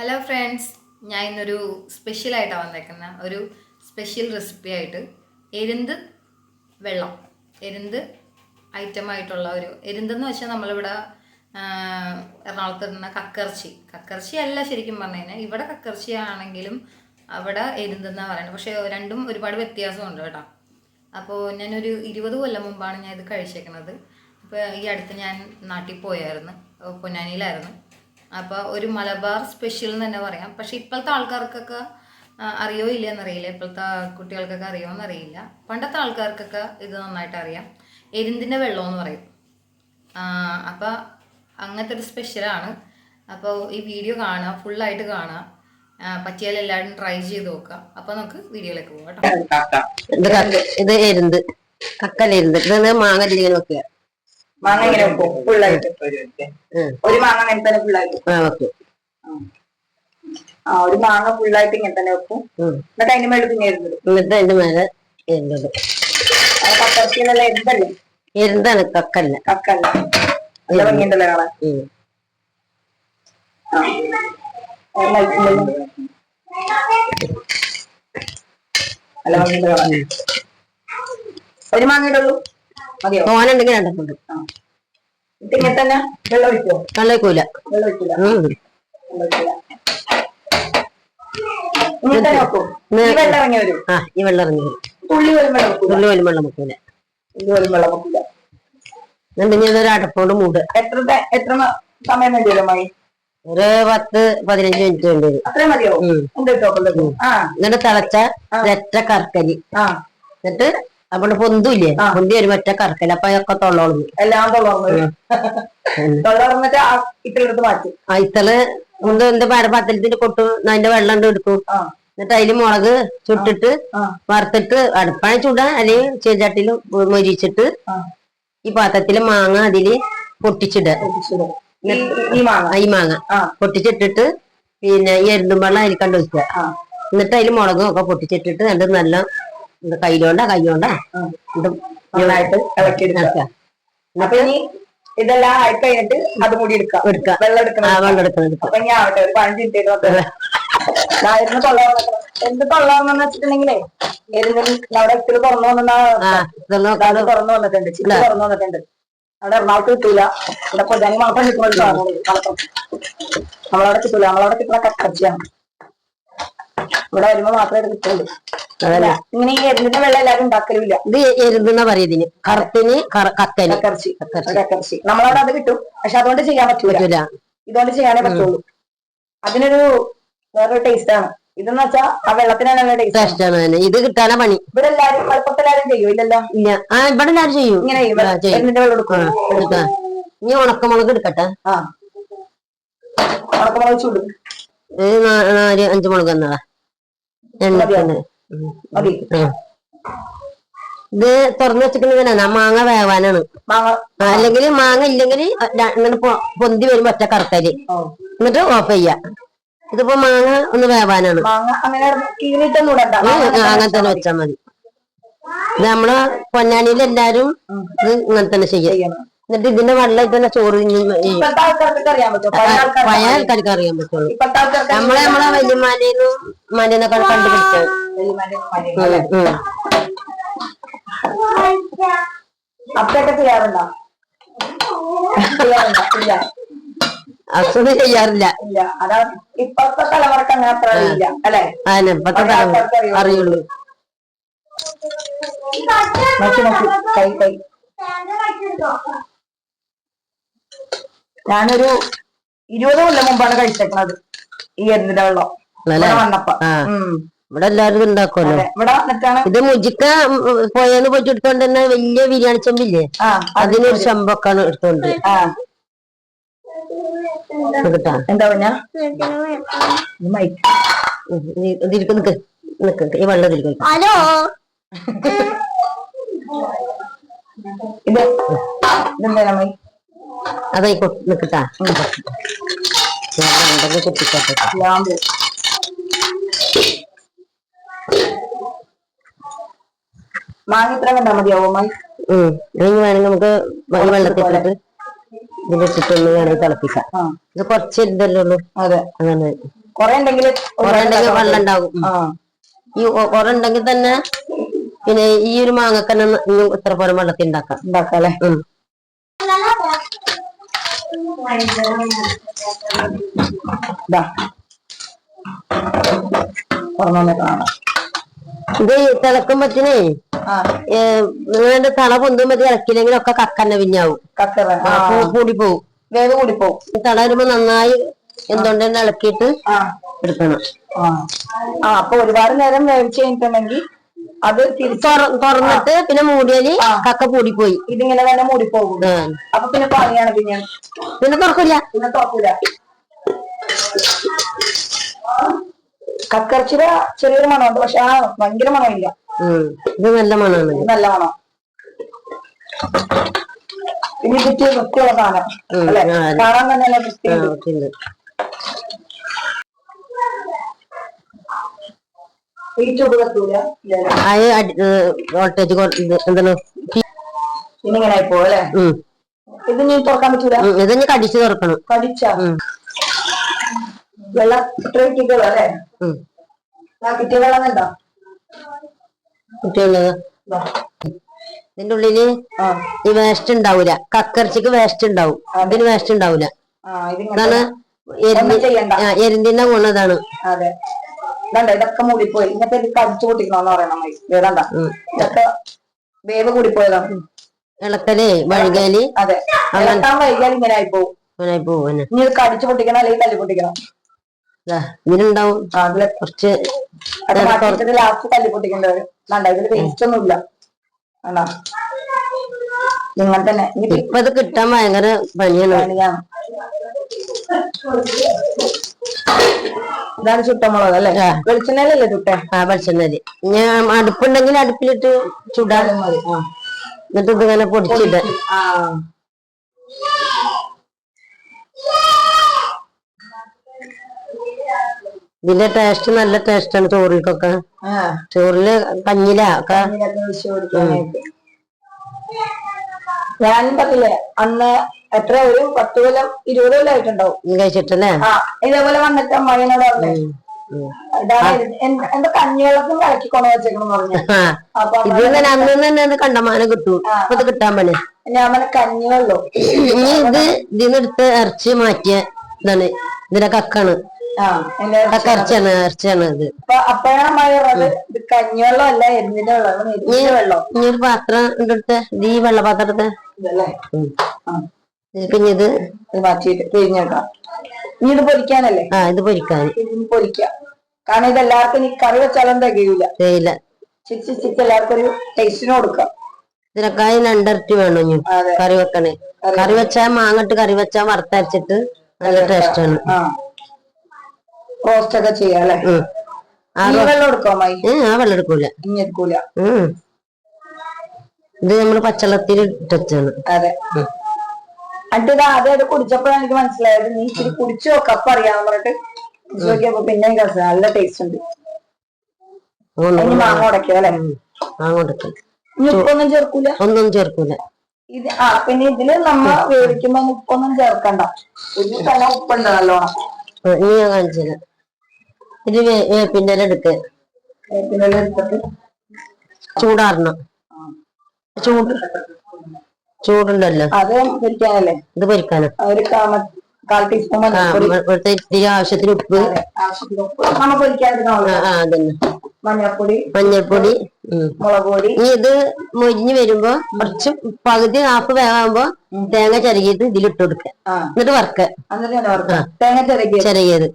Hello friends ഞാൻ ഇന്നൊരു സ്പെഷ്യലായിട്ടാണ് വന്നേക്കുന്ന. ഒരു സ്പെഷ്യൽ റെസിപ്പി ആയിട്ട് എരുന്ത് വെള്ളം. എരുന്ത് ഐറ്റമായിട്ടുള്ള ഒരു എരുന്തെന്ന് വെച്ചാൽ നമ്മളിവിടെ എറണാകുളത്ത് ഇടുന്ന കക്കർച്ചി കക്കർച്ചി അല്ല ശരിക്കും പറഞ്ഞു കഴിഞ്ഞാൽ ഇവിടെ കക്കർച്ചി ആണെങ്കിലും അവിടെ എരുന്തെന്നാണ് പറയുന്നത് പക്ഷേ രണ്ടും ഒരുപാട് വ്യത്യാസമുണ്ട് കേട്ടോ. അപ്പോൾ ഞാനൊരു ഇരുപത് കൊല്ലം മുമ്പാണ് ഞാൻ ഇത് കഴിച്ചേക്കുന്നത് അപ്പോൾ ഈ അടുത്ത് ഞാൻ നാട്ടിൽ പോയായിരുന്നു. പൊന്നാനിയിലായിരുന്നു. അപ്പോൾ ഒരു മലബാർ സ്പെഷ്യൽ എന്ന് തന്നെ പറയാം. പക്ഷെ ഇപ്പോഴത്തെ ആൾക്കാർക്കൊക്കെ അറിയോ ഇല്ല എന്നറിയില്ല ഇപ്പോഴത്തെ കുട്ടികൾക്കൊക്കെ അറിയോ എന്നറിയില്ല പണ്ടത്തെ ആൾക്കാർക്കൊക്കെ ഇത് നന്നായിട്ട് അറിയാം. എരിന്തിന്റെ വെള്ളം എന്ന് പറയും അപ്പോൾ അങ്ങനത്തെ ഒരു സ്പെഷ്യലാണ് അപ്പോൾ ഈ വീഡിയോ കാണുക ഫുള്ളായിട്ട് കാണുക. പറ്റിയാൽ എല്ലാവരും ട്രൈ ചെയ്ത് നോക്കുക. അപ്പൊ നമുക്ക് വീഡിയോയിലേക്ക് പോകാം ഇത് കക്ക- ഇത് എരുന്ത്. ഇത് വെക്കുക? മാങ്ങ ഇങ്ങനെ വെക്കും ഫുള്ളായിട്ട്. ഒരു മാങ്ങ അങ്ങനെ തന്നെ ഫുള്ളായിട്ട് ആ ഒരു മാങ്ങ ഫുള്ളായിട്ട് ഇങ്ങനെ തന്നെ വെക്കും. എന്നിട്ട് അതിന്റെ മേലെ പിന്നെ എന്നിട്ട് അതിന്റെ മേലെ പത്തർച്ചിയിലുള്ള എന്തല്ലേ കക്കല്ല. കക്കല്ല. നല്ല ഭംഗിയുണ്ടല്ലോ കാണാൻ? ഉം. ആ. അത് നയിക്കുമ്പോ നല്ല ഭംഗിയുണ്ട് കാണാൻ. ഒരു മാങ്ങ ഇടുള്ളൂ. മതിയോ തോനുണ്ടെങ്കിൽ രണ്ടെണ്ണം ടപ്പോട് തന്നെ? വെള്ളം ഒഴിക്കോ വെള്ളം ഒഴിക്കില്ല. വെള്ളം വെള്ളം ഇറങ്ങി വരും. ഈ വെള്ളം ഇറങ്ങി വരും. തുള്ളി വെള്ളം തുള്ളി വെള്ളം വെക്കൂല. തുള്ളി പോലും വെള്ളം വെക്കൂല. എന്നിട്ട് ഇനി ഇതൊരു അടപ്പോണ്ട് മൂട്. എത്ര എത്ര സമയം വേണ്ടി വരും മായി ഒരു പത്ത് പതിനഞ്ച് മിനിറ്റ് വേണ്ടി വരും. എന്നിട്ട് തിളച്ച രറ്റ കർക്കരി. എന്നിട്ട് അവിടെ പൊന്തുല്ലേ പൊന്തി ഒരു മറ്റേ കറക്കൽ. അപ്പൊ അതൊക്കെ തൊള്ളോളും. എല്ലാം തൊള്ളർന്ന് തൊള്ളർന്നിട്ട് മാറ്റും. ആ ഇത്തൾ ഉണ്ട് എന്റെ പാരപാത്രത്തിന്റെ കൊട്ടു അതിന്റെ വെള്ളം ഉണ്ട് എടുക്കും? എന്നിട്ട് അതിൽ മുളക് ചുട്ടിട്ട് വറുത്തിട്ട് അടുപ്പാണ് ചൂടാ അല്ലെങ്കിൽ ചീചട്ടിൽ മൊരിച്ചിട്ട് ഈ പാത്രത്തിൽ മാങ്ങ അതിൽ പൊട്ടിച്ചിട. ഈ മാങ്ങ. പൊട്ടിച്ചിട്ടിട്ട് പിന്നെ ഈ എരുന്തും വെള്ളം അതിൽ കണ്ടു വെക്കുക. എന്നിട്ട് അതിൽ മുളകും ഒക്കെ പൊട്ടിച്ചിട്ടിട്ട് അത് നല്ല ഇത് കയ്യിലോണ്ട കയ്യോണ്ടാ. അപ്പൊ ഇനി ഇതെല്ലാം ആയി കഴിഞ്ഞിട്ട് അത് കൂടി എടുക്കാം എടുക്കുക. വെള്ളം എടുക്കണം. വെള്ളം എടുക്കണം എടുക്കുക അപ്പൊ ഇനി ആവട്ടെ ഒരു പതിനഞ്ച് മിനിറ്റ് ഇതായിരുന്നു തൊള്ളർന്ന് എന്ത് വെച്ചിട്ടുണ്ടെങ്കിലേ എരുന്നിൽ അവിടെ ഇത്തിരി തുറന്നു വന്നാ ആ ഇതെല്ലാം ഒക്കെ അത് തുറന്നു വന്നിട്ടുണ്ട്. ചിക്കൻ തുറന്നു വന്നിട്ടുണ്ട്. അവിടെ എറണാകുളത്ത് കിട്ടൂല. ഇവിടെ പൊന്നാനി മാത്രം കിട്ടുന്ന ഒരു സാധനമാണ് ഇത് കളക്കം നമ്മളവിടെ കിട്ടൂല. നമ്മളവിടെ കിട്ടുന്ന കക്കച്ചിയാണ്. ഇവിടെ വരുമ്പോ മാത്രമേ കിട്ടുള്ളൂ ഇങ്ങനെ ഈ എരുന്നിന്റെ വെള്ളം എല്ലാവരും ഉണ്ടാക്കലുമില്ല. ഇത് എരുന്തെന്നാ പറയതിന് കറുത്തിന് കറ- കക്കന്. കക്കർച്ചി കക്കർച്ചി. നമ്മളവിടെ അത് കിട്ടും. പക്ഷെ അതുകൊണ്ട് ചെയ്യാൻ പറ്റൂല. ഇതുകൊണ്ട് ചെയ്യാനേ പറ്റുള്ളൂ. അതിനൊരു വേറൊരു ടേസ്റ്റ് ആണ്. ഇതെന്ന് വെച്ചാ ആ വെള്ളത്തിനാണ് ടേസ്റ്റ് ഇത് കിട്ടാനാ പണി. ഇവിടെ എല്ലാരും ചെയ്യും? ഇല്ലല്ലോ? ഇല്ല. ആ ഇവിടെ എല്ലാരും ചെയ്യും. ഇങ്ങനെ എരുന്നിന്റെ വെള്ളം എടുക്കും. ഇനി ഉണക്കമുളക് എടുക്കട്ടെ. ആ. ഉണക്കമുളക് ചൂടും. നാല് അഞ്ചു മുളക് എന്നതാ എണ്ണത്തിന്. ഇത് തുറന്നു വെച്ചിട്ടുണ്ടെങ്കിൽ മാങ്ങ വേവാനാണ്. അല്ലെങ്കിൽ മാങ്ങ ഇല്ലെങ്കിൽ ഇങ്ങനെ പൊന്തി വരുമ്പോ ഒറ്റ കറക്കൽ ഓ. എന്നിട്ട് ഓഫ് ചെയ്യാ. ഇതിപ്പോ മാങ്ങ ഒന്ന് വേവാനാണ്. മാങ്ങ അങ്ങനെ തന്നെ വെച്ചാൽ മതി. ഇത് നമ്മൾ പൊന്നാനിയിൽ എല്ലാരും ഇത് ഇങ്ങനെ തന്നെ ചെയ്യാം. എന്നിട്ട് ഇതിന്റെ വെള്ളം തന്നെ ചോറ് പഴയ ആൾക്കാർക്ക് അറിയാൻ പറ്റുള്ളൂ. നമ്മളെ നമ്മളെ വല്യമാനേന്നും മാനേന്നൊക്കെ കണ്ടുപിടിച്ചത്. അപ്പൊക്കെ ചെയ്യാറുണ്ടോ? ചെയ്യാറുണ്ടോ? ഇല്ല. അസുഖം ചെയ്യാറില്ല. തലമുറയ്ക്ക് അങ്ങനെ അല്ലെ? ഇപ്പത്തെ തലമുറ അറിയുള്ളൂ. കൈ കൈ. ഞാനൊരു ഇരുപത് കൊല്ലം മുമ്പാണ് കഴിച്ചേക്കുന്നത് ഈ എന്തിന്റെ വെള്ളം. വന്നപ്പോ. ഇവിടെ എല്ലാരും ഉണ്ടാക്കുമല്ലോ അതെ. ഇവിടെ വന്നിട്ടാണ് ഇത് മുജിക്ക പോയെന്ന് പോയിട്ട് എടുത്തോണ്ട് തന്നെ വലിയ ബിരിയാണി ചെമ്പില്ലേ? ആ അതിനൊരു ചെമ്പൊക്കെയാണ് എടുത്തോണ്ട്. എന്താ ഇതിരിക്ക് നിക്ക്. നിക്ക് ഈ വെള്ളം ഇതിരിക്കും ഹലോ? ഇത് ഇതെന്താ മൈ അതായി നിക്കട്ടാ ഉണ്ടെങ്കിൽ കണ്ടാ മതിയാവോ ഇനി വേണമെങ്കിൽ നമുക്ക് ഈ വെള്ളത്തിട്ടിട്ട് ഇതിലിട്ടിട്ടൊന്ന് വേണമെങ്കിൽ തിളപ്പിക്കാം. ആ. ഇത് കുറച്ച് ഇതല്ലേ ഉള്ളൂ. അതെ. അതാണ് കൊറേ ഉണ്ടെങ്കിൽ കുറെ ഉണ്ടെങ്കിൽ വെള്ളം ഉണ്ടാവും. ഉം. ആ. ഈ കുറെ ഉണ്ടെങ്കിൽ തന്നെ പിന്നെ ഈ ഒരു മാങ്ങക്കന്നെ ഇത്ര പോലെ വെള്ളത്തിൽ ഉണ്ടാക്കാം. ഉണ്ടാക്കാം അല്ലേ ഇതാ തുറന്നു കാണാം. ഇത് തിളക്കുമ്പത്തിനേ നിങ്ങളുടെ തള പൊന്തുമ്പത്തി ഇറക്കില്ലെങ്കിൽ ഒക്കെ കക്കന്നെ പിന്നാവും കൂടി പോവും വേഗം കൂടി പോവും തള വരുമ്പോ നന്നായി എന്തുകൊണ്ട് തന്നെ ഇളക്കിയിട്ട് എടുക്കണം. ആ. അപ്പൊ ഒരുപാട് നേരം വേവിച്ച് കഴിഞ്ഞിട്ടുണ്ടെങ്കിൽ അത് തുറന്നിട്ട് പിന്നെ മൂടിയാൽ കക്ക പൂടിപ്പോയി. ഇതിങ്ങനെ തന്നെ മൂടിപ്പോകും. പോകും അപ്പൊ പിന്നെ പറയാണ് പിന്നെ പിന്നെ തുറക്കില്ല പിന്നെ തുറക്കൂല. കക്കറച്ചിര ചെറിയൊരു മണമുണ്ട് പക്ഷെ ആ ഭയങ്കര മണമില്ല. ഇത് നല്ല മണമാണ് നല്ല മണം പിന്നെ കിട്ടിയ വൃത്തിയുള്ള സാധനം അല്ലെ. കാണാൻ തന്നെ നല്ല. അത് വോൾട്ടേജ് എന്താണ്. ഇത് നീ തുറക്കാൻ പറ്റൂല. ഇത് കടിച്ചു തുറക്കണം കടിച്ച. വെള്ളം ഇത്ര അല്ലേ കിട്ടിയ വെള്ളം എന്താ കുട്ടിയുള്ളത് ഇതിന്റെ ഉള്ളിൽ ഈ വേസ്റ്റ് ഉണ്ടാവൂല. കക്കർച്ചിക്ക് വേസ്റ്റ് ഉണ്ടാവും. ഇതിന് വേസ്റ്റ് ഉണ്ടാവൂല. ചെയ്യണ്ട. എരിന്തിന്റെ ഗുണതാണ് അതെ. ഇതണ്ട ഇതൊക്കെ മൂടിപ്പോയി. ഇങ്ങനത്തെ ഇത് കടിച്ചു പൊട്ടിക്കണോന്ന് പറയണം വേദണ്ട ഇതൊക്കെ വേവ് കൂടിപ്പോയതാണ്. ഇളക്കൽ വഴുകൽ. അതെ. ഇളക്കാൻ വൈകിയാൽ ഇങ്ങനെ ഇനി കടിച്ചു പൊട്ടിക്കണം അല്ലെങ്കിൽ തല്ലി പൊട്ടിക്കണം. ഇതിനുണ്ടാവും കുറച്ച് അത് മാറ്റിയിട്ട് ലാസ്റ്റ് തല്ലി പൊട്ടിക്കേണ്ടത് വേണ്ട ഇതിൽ വേസ്റ്റ് ഒന്നുമില്ല. വേണ്ട. ഇങ്ങനെ തന്നെ ഇനി ഇപ്പൊ ഇത് കിട്ടാൻ ഭയങ്കര പണിയാണ്. പണിയാണ്. ഇതാണ് ചുട്ടമുളക് അല്ലെ. വെളിച്ചെണ്ണയിലല്ലേ ചുട്ടേ? ആ വെളിച്ചെണ്ണൽ ഞാൻ അടുപ്പുണ്ടെങ്കിൽ അടുപ്പിലിട്ട് ചുടാനും മതി. എന്നിട്ട് ഇതിങ്ങനെ പൊടിച്ചിട്ട് ആ. ഇതിന്റെ ടേസ്റ്റ് നല്ല ടേസ്റ്റാണ് ചോറിലേക്കൊക്കെ ആ. ചോറിൽ കഞ്ഞിലൊക്കെ. ഞാൻ പറഞ്ഞില്ലേ അന്ന് എത്ര ഒരു പത്ത് കൊല്ലം ഇരുപത് കൊല്ലം ആയിട്ടുണ്ടാവും. കഴിച്ചിട്ടല്ലേ? ഇതേപോലെ വന്നിട്ട് അമ്മയോട് പറഞ്ഞേ. വെച്ചേക്കണം ഇത് അന്ന് തന്നെ കണ്ടമാനം കിട്ടും. കിട്ടാൻ പണി. ഞാൻ പറഞ്ഞ കഞ്ഞിവെള്ളോ. ഇനി ഇത് ഇതിന്ന് എടുത്ത് ഇറച്ചി മാറ്റിയ ഇതാണ്. ഇതിന്റെ കക്കാണ്. ഇറച്ചിയാണ് ഇറച്ചിയാണ് ഇത് ഇനി ഒരു പാത്രം എടുത്ത് ഇത് ഈ വെള്ളപാത്രത്തെ. പിന്നെ ഇത് ഇനി ഇത് പൊരിക്കാനല്ലേ? ആ ഇത് പൊരിക്കാൻ. പൊരിക്കാം കാരണം ഇത് എല്ലാവർക്കും കറി വെച്ചാലും തികയില്ല. തികയില്ല എല്ലാവർക്കും ഒരു ടേസ്റ്റിന് കൊടുക്കാം. ഇതിനൊക്കെ രണ്ടിരട്ടി വേണം ഇനി കറി വെക്കണേ. കറി വെച്ചാ മാങ്ങട്ട് കറി വെച്ചാ വറുത്തരച്ചിട്ട് നല്ല ടേസ്റ്റ് ആണ്. ആ. റോസ്റ്റ് ഒക്കെ ചെയ്യാല്ലേ വെള്ളം എടുക്കാം ആ വെള്ളം എടുക്കൂല. ഇത് നമ്മൾ പച്ചവെള്ളത്തിൽ ഇട്ടാണ് അതെ. എന്നിട്ട് ആദ്യമായിട്ട് കുടിച്ചപ്പോഴാണ് എനിക്ക് മനസ്സിലായത്. നീ ഇച്ചിരി കുടിച്ചു നോക്കാം അപ്പൊ അറിയാന്ന് പറഞ്ഞിട്ട് നോക്കിയപ്പോ പിന്നെ രസം നല്ല ടേസ്റ്റ് ഉണ്ട്. മാങ്ങ ഉടക്കുക അല്ലെ? അങ്ങോട്ട് ഇനി ഉപ്പൊന്നും ചേർക്കൂല? ഒന്നും ചേർക്കൂല. ഇത് ആ പിന്നെ ഇതിൽ നമ്മ വേവിക്കുമ്പോ ഉപ്പൊന്നും ചേർക്കണ്ട. ഇതിൽ തന്നെ ഉപ്പുണ്ട് നല്ലോണം. ഞാൻ കാണിച്ചില്ല ഇത് വേ- വേപ്പിന്റെ എടുക്ക്. പിന്നെ എടുത്തിട്ട് ചൂടാറണം. ചൂട് ചൂടുണ്ടല്ലോ. അത് പൊരിക്കാനല്ലേ? ഇത് പൊരിക്കാനാ. ഒരു കാൽ ടീസ്പൂൺ ഇത്തിരി ആവശ്യത്തിന് ഉപ്പ്. മഞ്ഞൾപ്പൊടി മഞ്ഞൾപ്പൊടി മുളക് പൊടി ഇനി ഇത് മൊരിഞ്ഞ് വരുമ്പോ കുറച്ച് പകുതി ആപ്പ് വേവാകുമ്പോ തേങ്ങ ചിരകിയിട്ട് ഇതിലിട്ട് കൊടുക്കുക എന്നിട്ട് വറുക്കുക തേങ്ങ ചിരകിയത്. ചിരകിയത്.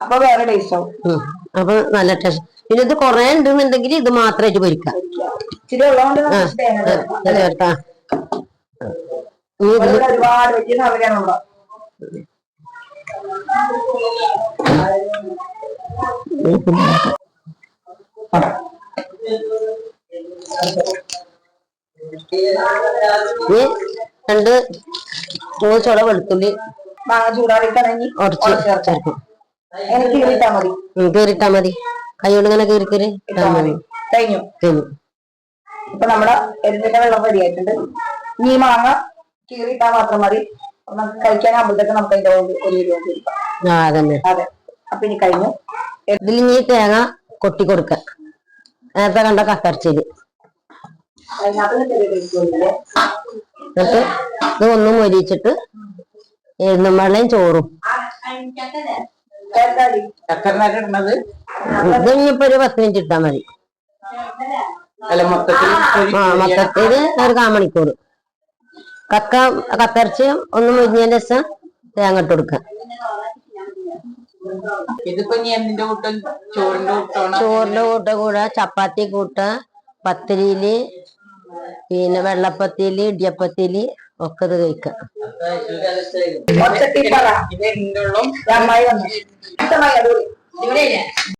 അപ്പൊ വേറെ ടേസ്റ്റ് ആവും. അപ്പൊ നല്ല ടേസ്റ്റ് പിന്നെ ഇത് കൊറേ ഉണ്ടെന്നുണ്ടെങ്കിൽ ഇത് മാത്രമായിട്ട് പൊരിക്കാം. ഇച്ചിരി ഉള്ളതുകൊണ്ട് നമുക്ക് തേങ്ങ ചേർക്കാം. ഇത് ചേർക്കാം ഇനി ഇത് ഇവിടെ ഒരുപാട് വലിയ സാധനമാണ് ഇവിടെ ഇനി രണ്ട് മൂന്ന് ചുള വെളുത്തുള്ളി മാങ്ങ ഉടച്ച് ചേർക്കും. കീറിട്ടാ മതി. കൈകൊണ്ട് ഇങ്ങനെ കീറി കീറി. ഇട്ടാ മതി. കഴിഞ്ഞു. കഴിഞ്ഞു. ഇപ്പൊ നമ്മുടെ എരിഞ്ഞിന്റെ വെള്ളം റെഡിയായിട്ടുണ്ട് ഇനി ഈ മാങ്ങ കീറിയിട്ടാ മാത്രം മതി. നമുക്ക് കഴിക്കാൻ കഴിക്കാനാകുമ്പോഴത്തേക്ക് നമുക്ക് അതിന്റെ ഒരു ആ അതന്നെ. അതെ. അപ്പൊ ഇനി കഴിഞ്ഞു. ഇതിൽ ഇനി തേങ്ങ കൊട്ടി കൊടുക്ക. നേരത്തെ കണ്ട കക്കർച്ചിൽ എന്നിട്ട് ഇത് ഒന്നും മൊരിച്ചിട്ട് എഴുന്നമ്മളെയും വെള്ളയും ചോറും ചക്കരനാര് ഇടുന്നത് ഇത് ഇനിയിപ്പോ ഒരു പത്ത് മിനിറ്റ് ഇട്ടാ മതി. അല്ല മൊത്തത്തിൽ ആ മൊത്തത്തിൽ ഒരു കാമണിക്കൂർ കക്ക കക്കരച്ച് ഒന്ന് മുരിഞ്ഞതിന്റെ ശേഷം തേങ്ങ ഇട്ട് കൊടുക്കുക ഇതിപ്പോ ഇനി എന്തിന്റെ കൂട്ടം? ചോറിന്റെ കൂട്ട? കൂടെ ചപ്പാത്തി കൂട്ട പത്തിരിയിൽ പിന്നെ വെള്ളപ്പത്തിയിൽ ഇടിയപ്പത്തിൽ ഒക്കെ ഇത് കഴിക്കാം ഒച്ചത്തിൽ പറ